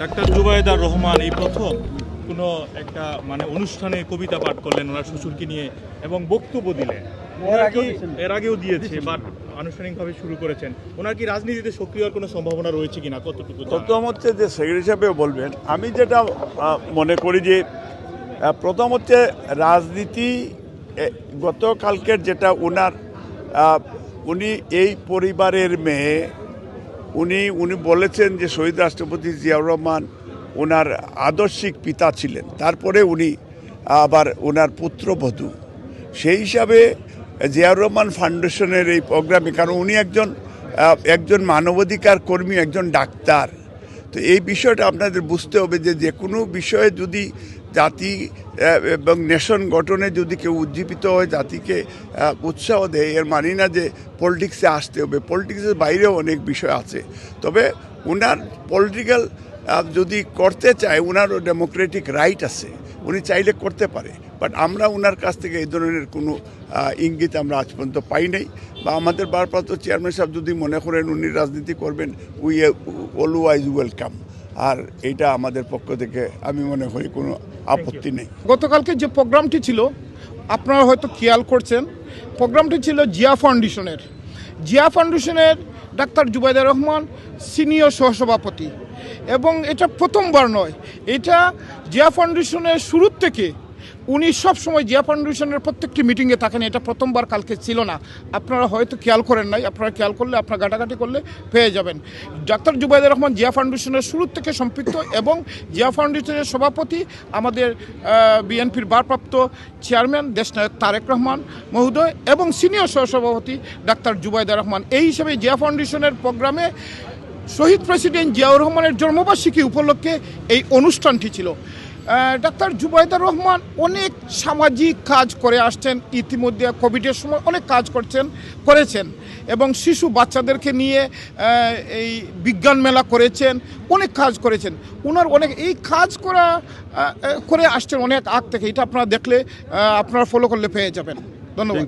Doctor জুবায়দার Rahman এই প্রথম কোনো একটা মানে অনুষ্ঠানে কবিতা পাঠ করলেন ওনার শ্বশুরকে নিয়ে এবং বক্তব্য দিলেন। এর আগেও দিয়েছে বাট আনুষ্ঠানিকভাবে শুরু করেছেন। ওনার কি রাজনীতিতে সক্রিয় হওয়ার কোনো সম্ভাবনা রয়েছে কিনা? কতটুকু প্রথম হচ্ছে যে সেক্রেটারি হিসাবেও বলবেন আমি যেটা মনে করি যে প্রথম হচ্ছে রাজনীতি গতকালকের যেটা ওনার উনি এই পরিবারের মেয়ে উনি উনি বলেছেন যে শহীদ রাষ্ট্রপতি জিয়াউর রহমান ওনার আদর্শিক পিতা ছিলেন। তারপরে উনি আবার ওনার পুত্রবধূ। সেই হিসাবে জিয়াউর রহমান ফাউন্ডেশনের এই প্রোগ্রামে, কারণ উনি একজন একজন মানবাধিকার কর্মী, একজন ডাক্তার। তো এই বিষয়টা আপনাদের বুঝতে হবে যে যে কোনো বিষয়ে যদি জাতি এবং নেশন গঠনে যদি কেউ উজ্জীবিত হয়, জাতিকে উৎসাহ দেয়, এর মানি না যে পলিটিক্সে আসতে হবে। পলিটিক্সের বাইরেও অনেক বিষয় আছে। তবে ওনার পলিটিক্যাল যদি করতে চায় ওনারও ডেমোক্রেটিক রাইট আছে। উনি চাইলে করতে পারে। বাট আমরা ওনার কাছ থেকে এই ধরনের কোনো ইঙ্গিত আমরা আজ পর্যন্ত পাই নাই। বা আমাদের ভারপ্রাপ্ত চেয়ারম্যান সাহেব যদি মনে করেন উনি রাজনীতি করবেন উই অলওয়াইজ ওয়েলকাম আর এটা আমাদের পক্ষ থেকে আমি মনে করি কোনো আপত্তি নেই। গতকালকে যে প্রোগ্রামটি ছিল, আপনারা হয়তো খেয়াল করছেন, প্রোগ্রামটি ছিল জিয়া ফাউন্ডেশনের। জিয়া ফাউন্ডেশনের ডাক্তার জুবাইদা রহমান সিনিয়র সহসভাপতি। এবং এটা প্রথমবার নয়, এটা জিয়া ফাউন্ডেশনের শুরুর থেকে উনি সব সময় জিয়া ফাউন্ডেশনের প্রত্যেকটি মিটিংয়ে থাকেন, এটা প্রথমবার কালকে ছিল না। আপনারা হয়তো খেয়াল করেন নাই, আপনারা খেয়াল করলে, আপনারা ঘাটাঘাটি করলে পেয়ে যাবেন। ডাক্তার জুবাইদুর রহমান জিয়া ফাউন্ডেশনের শুরু থেকে সম্পৃক্ত এবং জিয়া ফাউন্ডেশনের সভাপতি, আমাদের বিএনপির ভারপ্রাপ্ত চেয়ারম্যান, দেশনায়ক তারেক রহমান মহোদয় এবং সিনিয়র সহসভাপতি ডাক্তার জুবাইদা রহমান। এই হিসেবে জিয়া ফাউন্ডেশনের প্রোগ্রামে শহীদ প্রেসিডেন্ট জিয়াউর রহমানের জন্মবার্ষিকী উপলক্ষে এই অনুষ্ঠানটি ছিল। ডাক্তার জুবাইদার রহমান অনেক সামাজিক কাজ করে আসছেন, ইতিমধ্যে কোভিডের সময় অনেক কাজ করছেন, করেছেন এবং শিশু বাচ্চাদেরকে নিয়ে এই বিজ্ঞান মেলা করেছেন, অনেক কাজ করেছেন। ওনার অনেক, এই কাজ করা করে আসছেন অনেক আগ থেকে। এটা আপনারা দেখলে আপনারা ফলো করলে পেয়ে যাবেন। ধন্যবাদ।